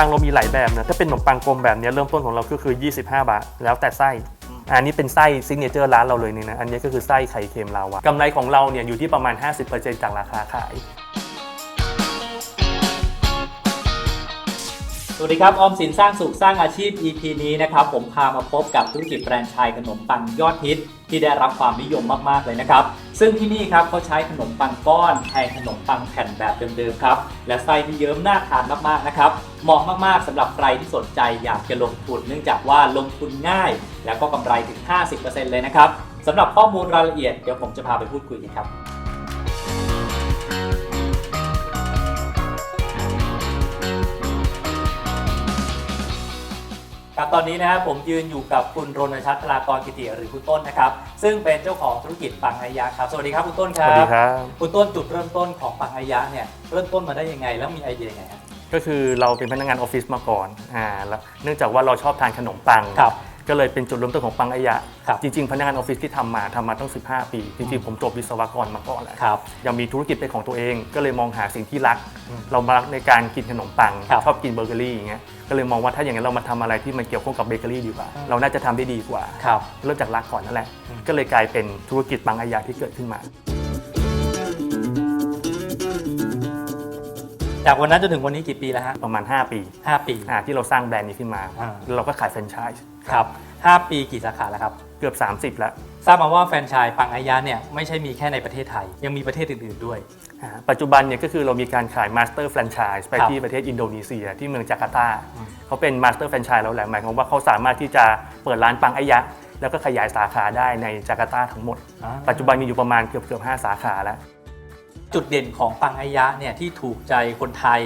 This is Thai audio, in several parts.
ปังเรามีหลายแบบนะถ้าเป็นขนมปังกลมแบบเนี้ยเริ่มต้นของเราก็คือ 25 บาท แล้วแต่ไส้ อันนี้เป็นไส้ซิกเนเจอร์ร้านเราเลยนี่นะ อันนี้ก็คือไส้ไข่เค็มลาวากำไรของเราเนี่ยอยู่ที่ประมาณ 50%จากราคาขาย สวัสดีครับ ออมสินสร้างสุขสร้างอาชีพ EP นี้นะครับ ผมพามาพบกับธุรกิจแฟรนไชส์ขนมปังยอดฮิต ที่ได้รับความนิยมมากๆเลยนะครับ ซึ่งที่นี่ครับเขาใช้ขนมปังก้อนแทนขนมปังแผ่นแบบเดิมๆครับ และไส้ที่เยิ้มน่าทานมากๆนะครับ เหมาะมากๆสำหรับใครที่สนใจอยากจะลงทุนเนื่องจากว่าลงทุนง่าย แล้วก็กำไรถึง 50%เลยนะครับสำหรับข้อมูลรายละเอียดเดี๋ยวผมจะพาไปพูดคุยกันครับ ครับตอนนี้นะครับผมยืนอยู่กับคุณรณชัดพลากรกิติหรือคุณต้นนะครับซึ่งเป็นเจ้าของธุรกิจปังอายะครับ สวัสดีครับคุณต้นคสรับวัสดีครับ คุณต้นจุดเริ่มต้นของปังอายะเนี่ยเริ่มต้นมาได้ยังไง แล้วมีไอเดียยังไงฮะ ก็คือเราเป็นพนักงานออฟฟิศมาก่อนอ่าแล้วเนื่องจากว่าเราชอบทานขนมปัง ครับ ก็เลยเป็นจุดเริ่มต้นของปังอายะครับจริงๆพนักงานออฟฟิศที่ทำมาทำมาตั้ง 15 ปี จริงๆ ผมจบวิศวกรมาก่อนแหละครับยังมีธุรกิจเป็นของตัวเอง ก็เลยมองหาสิ่งที่รักอืมเรามารักในการกินขนมปังครับชอบกินเบเกอรี่อย่างเงี้ยก็เลยมองว่าถ้าอย่างนั้นเรามาทำอะไรที่มันเกี่ยวข้องกับเบเกอรี่ดีกว่าอืมเราน่าจะทำได้ดีกว่าครับเริ่มจากรักก่อนนั่นแหละอืมก็เลยกลายเป็นธุรกิจปังอายะที่เกิดขึ้นมา จากวันนั้นจนถึงวันนี้กี่ปีแล้วฮะประมาณ 5 ปีห้าปีอ่าที่เราสร้างแบรนด์นี้ขึ้นมา อ่าแล้วเราก็ขายแฟรนไชส์ครับห้าปีกี่สาขาแล้วครับ เกือบ 30 แล้วทราบมาว่าแฟรนไชส์ปังอายะเนี่ยไม่ใช่มีแค่ในประเทศไทย ยังมีประเทศอื่นๆด้วย อ่าปัจจุบันเนี่ยก็คือเรามีการขายมาสเตอร์แฟรนไชส์ไปครับที่ประเทศอินโดนีเซียที่เมืองจาการ์ตาอืมเขาเป็นมาสเตอร์แฟรนไชส์แล้วแหละหมายความว่าเขาสามารถที่จะเปิดร้านปังอายะ แล้วก็ขยายสาขาได้ในจาการ์ตาทั้งหมดปัจจุบันมีอยู่ประมาณเกือบเกือบ5สาขาแล้ว จุดเด่นของปังอายะเนี่ยที่ถูกใจคนไทย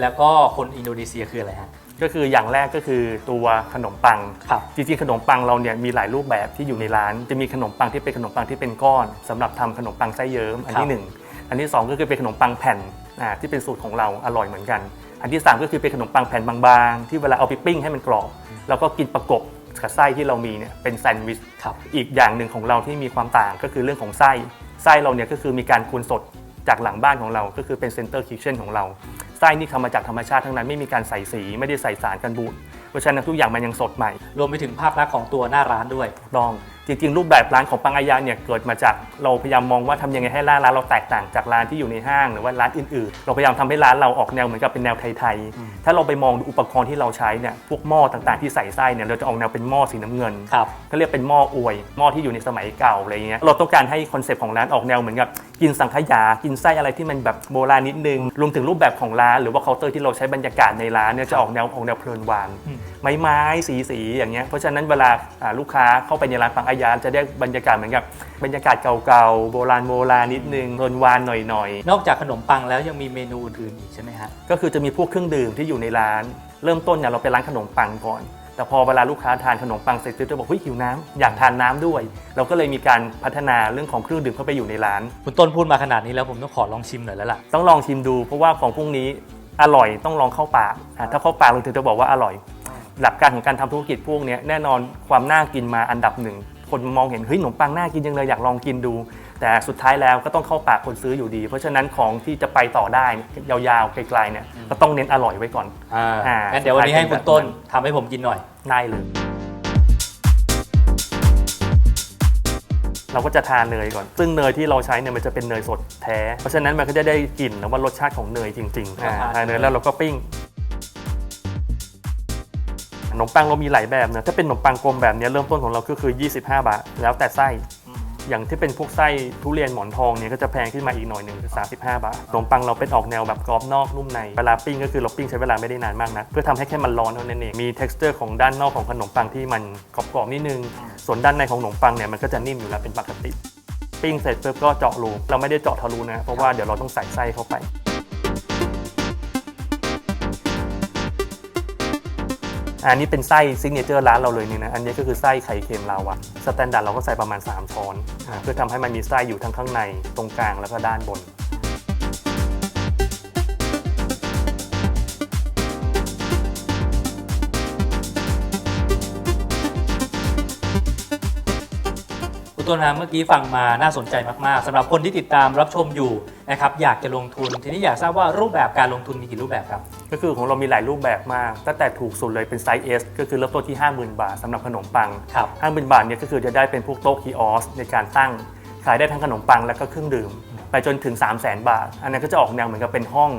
แล้วก็คนอินโดนีเซียคืออะไรฮะ ก็คืออย่างแรกก็คือตัวขนมปัง ครับ จริงๆขนมปังเราเนี่ยมีหลายรูปแบบที่อยู่ในร้าน จะมีขนมปังที่เป็นขนมปังที่เป็นก้อนสำหรับทำขนมปังไส้เยิ้มอันครัที่บหนึ่งอันที่สองก็คือเป็นขนมปังแผ่นอ่าที่เป็นสูตรของเราอร่อยเหมือนกัน อันที่สามก็คือเป็นขนมปังแผ่นบางๆ ที่เวลาเอาไปปิ้งให้มันกรอบแล้วก็กินประกบกับไส้ที่เรามีเนี่ยเป็นแซนด์วิชครับ อีกอย่างหนึ่งของเราที่มีความต่างก็คือเรื่องของไส้ไส้เราเนี่ยก็คือมีการคูณสด จากหลังบ้านของเราก็คือเป็นเซ็นเตอร์คิ t เช่นของเราไส้นี่ทำมาจากธรรมชาติทั้งนั้นไม่มีการใส่สีไม่ได้ใส่สารกันบูดเพราะฉะนั้นทุกอย่างมันยังสดใหม่ รวมไปถึงภาพลักษณ์ของตัวหน้าร้านด้วย ลองจริงๆ รูปแบบร้านของปังอายาเนี่ยเกิดมาจากเราพยายามมองว่าทำยังไงให้ร้านร้านเราแตกต่างจากร้านที่อยู่ในห้างหรือว่าร้านอื่นๆ เราพยายามทำให้ร้านเราออกแนวเหมือนกับเป็นแนวไทยอืมๆถ้าเราไปมองดูอุปกรณ์ที่เราใช้เนี่ยพวกหม้อต่างๆที่ใส่ไส้เนี่ยเราจะออกแนวเป็นหม้อสีน้ำเงินครับเขาเรียกเป็นหม้ออวยหม้อที่อยู่ในสมัยเก่าอะไรเงี้ยเราต้องการให้คอนเซปต์ของร้านออกแนวเหมือนกับกินสังขยากินไส้อะไรที่มันแบบโบราณนิดนึงรวมถึงรูปแบบของร้าน หรือว่าเคาน์เตอร์ที่เราใช้บรรยากาศในร้านเนี่ยจะออกแนวออกแนวเพลินวานอืมไม้ไม้สีสีอย่างเงี้ยเพราะฉะนั้นเวลาอ่าลูกค้าเข้าไปในร้านปังอายาจะได้บรรยากาศเหมือนกับบรรยากาศเก่าๆ โบราณโบราณนิดนึงเพลินวานหน่อยๆนอกจากขนมปังแล้วยังมีเมนูอื่นๆอีกใช่ไหมฮะก็คือจะมีพวกเครื่องดื่มที่อยู่ในร้าน เริ่มต้นเนี่ยเราเป็นร้านขนมปังก่อน แต่พอเวลาลูกค้าทานขนมปังเสร็จจะบอกเฮ้ยหิวน้ำอยากทานน้ำด้วย เราก็เลยมีการพัฒนาเรื่องของเครื่องดื่มเข้าไปอยู่ในร้าน คุณต้นพูดมาขนาดนี้แล้วผมต้องขอลองชิมหน่อยแล้วล่ะ ต้องลองชิมดูเพราะว่าของพวกนี้อร่อยต้องลองเข้าปากอะถ้าเข้าปากเราถึงจะบอกว่าอร่อย หลักการของการทำธุรกิจพวกเนี้ยแน่นอนความน่ากินมาอันดับหนึ่ง คนมองเห็นเฮ้ยขนมปังน่ากินจังเลยอยากลองกินดู แต่สุดท้ายแล้วก็ต้องเข้าปากคนซื้ออยู่ดี เพราะฉะนั้นของที่จะไปต่อได้ยาวๆไกลๆเนี่ยก็ต้องเน้นอร่อยไว้ก่อนอ่าอ่างั้นเดี๋ยววันนี้ให้คุณต้นทำให้ผมกินหน่อย ได้เลย เราก็จะทานเนยก่อน ซึ่งเนยที่เราใช้เนี่ยมันจะเป็นเนยสดแท้ เพราะฉะนั้นมันก็จะได้กลิ่นแล้วว่ารสชาติของเนยจริงๆอ่าครับทานเนยแล้วเราก็ปิ้งข นมปังเรามีหลายแบบนะถ้าเป็นขนมปังกลมแบบเนี้ยเริ่มต้นของเราก็คือ 25 บาท แล้วแต่ไส้อย่างที่เป็นพวกไส้ทุเรียนหมอนทองเนี่ยก็จะแพงขึ้นมาอีกหน่อยหนึ่งคือ35 บาทขนมปังเราเป็นออกแนวแบบกรอบนอกนุ่มใน เวลาปิ้งก็คือเราปิ้งใช้เวลาไม่ได้นานมากนะเพื่อทำให้แค่มันร้อนเท่านั้นเอง มี t e x t อร์ของด้านนอกของขนมปังที่มันกรอบๆนิดนึง ส่วนด้านในของขนมปังเนี่ยมันก็จะนิ่มอยู่แล้วเป็นปกติ ปิ้งเสร็จปุ๊บก็เจาะรู เราไม่ได้เจาะทะลุนะ เพราะว่าเดี๋ยวเราต้องใส่ไส้เข้าไป อันนี้เป็นไส้ซิกเนเจอร์ร้านเราเลยนี่นะ อันนี้ก็คือไส้ไข่เค็มลาวะสแตนดาร์ดเราก็ใส่ประมาณ 3 ช้อนอเพื่อทำให้มันมีไส้อยู่ทั้งข้างในตรงกลางแล้วก็ด้านบน คคุณต้นนะเมื่อกี้ฟังมาน่าสนใจมาก ๆสำหรับคนที่ติดตามรับชมอยู่นะครับอยากจะลงทุน ทีนี้อยากทราบว่ารูปแบบการลงทุนมีกี่รูปแบบครับ ก็คือของเรามีหลายรูปแบบมาก ตั้งแต่ถูกสุดเลยเป็นไซส์ S ก็คือเริ่มต้นที่ 50,000 บาทสำหรับขนมปังครับ50,000บาทเนี่ยก็คือจะได้เป็นพวกโต๊ะคีออสในการตั้งขายได้ทั้งขนมปังและก็เครื่องดื่ม ไปจนถึง 3 0 0 0 0 0 บาท อันนั้นก็จะออกแนวเหมือนกับเป็นห้อง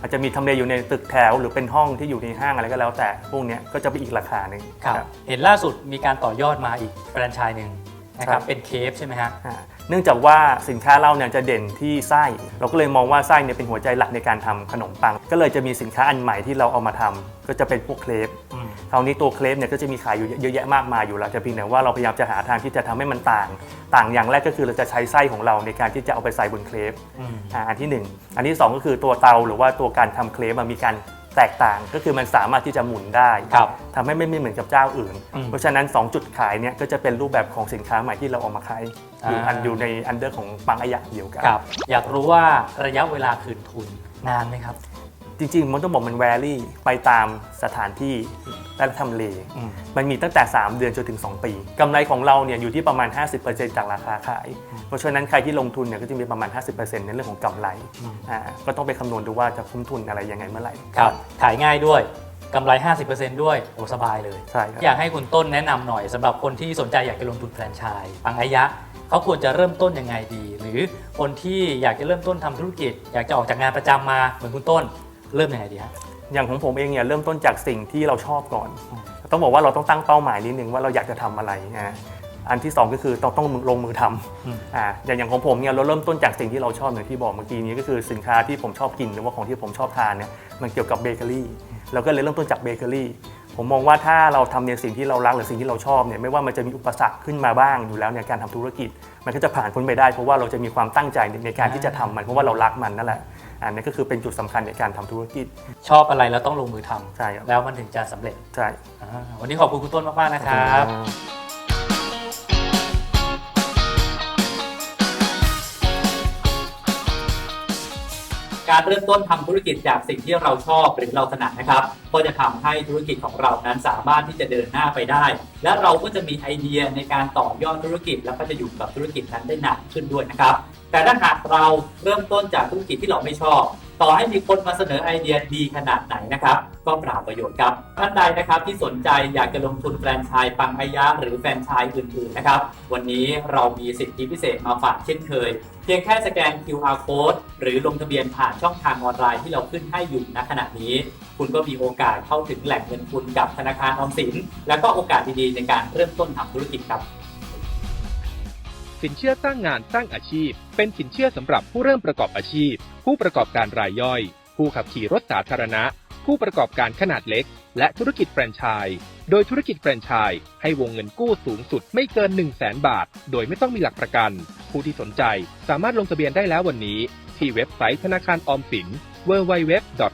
อาจจะมีทำเลอยู่ในตึกแถว หรือเป็นห้องที่อยู่ในห้างอะไรก็แล้วแต่พวกเนี้ยก็จะเป็นอีกราคาหนึ่งครับเห็นล่าสุดมีการต่อยอดมาอีกแฟรนไชส์หนึ่ง นะครับครับเป็นเคฟใช่ไหมฮะ อ่าเนื่องจากว่าสินค้าเราเนี่ยจะเด่นที่ไส้ เราก็เลยมองว่าไส้เนี่ยเป็นหัวใจหลักในการทำขนมปัง ก็เลยจะมีสินค้าอันใหม่ที่เราเอามาทำก็จะเป็นพวกเครปอืม คราวนี้ตัวเครปเนี่ยก็จะมีขายอยู่เยอะแยะมากมายอยู่แล้วแต่เพียงแต่ว่าเราพยายามจะหาทางที่จะทำให้มันต่าง ต่างอย่างแรกก็คือเราจะใช้ไส้ของเราในการที่จะเอาไปใส่บนเครป อืม อ่าอันที่หนึ่งอันที่สองก็คือตัวเตาหรือว่าตัวการทำเครปมันมีการ แตกต่างก็คือมันสามารถที่จะหมุนได้ครับทำให้ไม่ไม่เหมือนกับเจ้าอื่นอืมเพราะฉะนั้น 2 จุดขายเนี่ยก็จะเป็นรูปแบบของสินค้าใหม่ที่เราเอามาขายอยู่อ่าอันอยู่ในอันเดอร์ของปังอายะเดียวกันครับอยากรู้ว่าระยะเวลาคืนทุนนานไหมครับ จริง ๆ มันต้องบอกมันแวรี่ไปตามสถานที่และทำเลอืมมันมีตั้งแต่ 3 เดือนจนถึง 2 ปีกำไรของเราเนี่ยอยู่ที่ประมาณ 50%จากราคาขาย เพราะฉะนั้นใครที่ลงทุนเนี่ยก็จะมีประมาณ 50%ในเรื่องของกำไรอืมอ่าก็ต้องไปคำนวณดูว่าจะคุ้มทุนอะไรยังไงเมื่อไหร่ครับขายง่ายด้วยกำไร 50%ด้วยโอ้สบายเลย ใช่ครับอยากให้คุณต้นแนะนำหน่อยสำหรับคนที่สนใจอยากจะลงทุนแฟรนไชส์ปังอายะ เขาควรจะเริ่มต้นยังไงดี หรือคนที่อยากจะเริ่มต้นทำธุรกิจ อยากจะออกจากงานประจำมาเหมือนคุณต้น เริ่มยังไงดีฮะ อย่างของผมเองเนี่ยเริ่มต้นจากสิ่งที่เราชอบก่อนอืมต้องบอกว่าเราต้องตั้งเป้าหมายนิดนึงว่าเราอยากจะทำอะไรนะอันที่สองก็คือต้องต้องลงมือทอืมำอ่าอย่างอย่างของผมเนี่ยเราเริ่มต้นจากสิ่งที่เราชอบอย่างที่บอกเมื่อกี้นี้ก็คือสินค้าที่ผมชอบกินหรือว่าของที่ผมชอบทานเนี่ยมันเกี่ยวกับเบเกอรี่เราก็เลยเริ่มต้นจากเบเกอรี่ผมมองว่าถ้าเราทำในสิ่งที่เรารักหรือสิ่งที่เราชอบเนี่ยไม่ว่ามันจะมีอุปสรรคขึ้นมาบ้างอยู่แล้วในการทำธุรกิจ มันก็จะผ่านพ้นไปได้เพราะว่าเราจะมีความตั้งใจในในการที่จะทำมันเพราะว่าเรารักมันนั่นแหละ อันนี้ก็คือเป็นจุดสำคัญในการทำธุรกิจ ชอบอะไรแล้วต้องลงมือทำใช่ครับแล้วมันถึงจะสำเร็จใช่อ่าวันนี้ขอบคุณคุณต้นมากๆนะครับการเริ่มต้นทำธุรกิจจากสิ่งที่เราชอบหรือเราถนัดนะครับ ก็จะทำให้ธุรกิจของเรานั้นสามารถที่จะเดินหน้าไปได้ และเราก็จะมีไอเดียในการต่อยอดธุรกิจ แล้วก็จะอยู่กับธุรกิจนั้นได้นานขึ้นด้วยนะครับ แต่ถ้าหากเราเริ่มต้นจากธุรกิจที่เราไม่ชอบ ต่อให้มีคนมาเสนอไอเดียดีขนาดไหนนะครับ ก็เปล่าประโยชน์ครับท่านใดนะครับที่สนใจอยากจะลงทุนแฟรนไชส์ปังอยะหรือแฟรนไชส์อื่นๆนะครับ วันนี้เรามีสิทธิพิเศษมาฝากเช่นเคย เพียงแค่สแกน QR code หรือลงทะเบียนผ่านช่องทางออนไลน์ที่เราขึ้นให้อยู่ณขณะนี้ คุณก็มีโอกาสเข้าถึงแหล่งเงินทุนกับธนาคารออมสิน และก็โอกาสดีๆในการเริ่มต้นทำธุรกิจครับ สินเชื่อสร้างงานสร้างอาชีพ เป็นสินเชื่อสำหรับผู้เริ่มประกอบอาชีพ ผู้ประกอบการรายย่อย ผู้ขับขี่รถสาธารณะ ผู้ประกอบการขนาดเล็ก และธุรกิจแฟรนไชส์โดยธุรกิจแฟรนไชส์ให้วงเงินกู้สูงสุดไม่เกิน 1 0 0 0 0แบาท โดยไม่ต้องมีหลักประกัน ผู้ที่สนใจสามารถลงทะเบียนได้แล้ววันนี้ ที่เว็บไซต์ธนาคารออมสิน www.gsb.or.th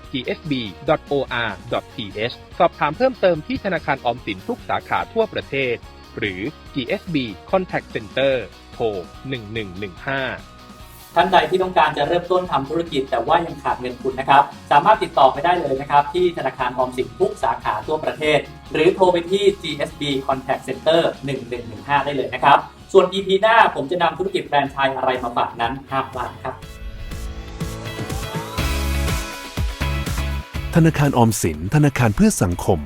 สอบถามเพิ่มเติมที่ธนาคารออมสินทุกสาขาทั่วประเทศ หรือ GSB Contact Center 1115ท่านใดที่ต้องการจะเริ่มต้นทำธุรกิจ แต่ว่ายังขาดเงินทุนนะครับ สามารถติดต่อไปได้เลยนะครับ ที่ธนาคารออมสินทุกสาขาทั่วประเทศ หรือโทรไปที่ GSB Contact Center 1115 ได้เลยนะครับ ส่วน EP หน้าผมจะนำธุรกิจแฟรนไชส์อะไรมาฝากนั้นห้ามพลาดครับ ธนาคารออมสินธนาคารเพื่อสังคม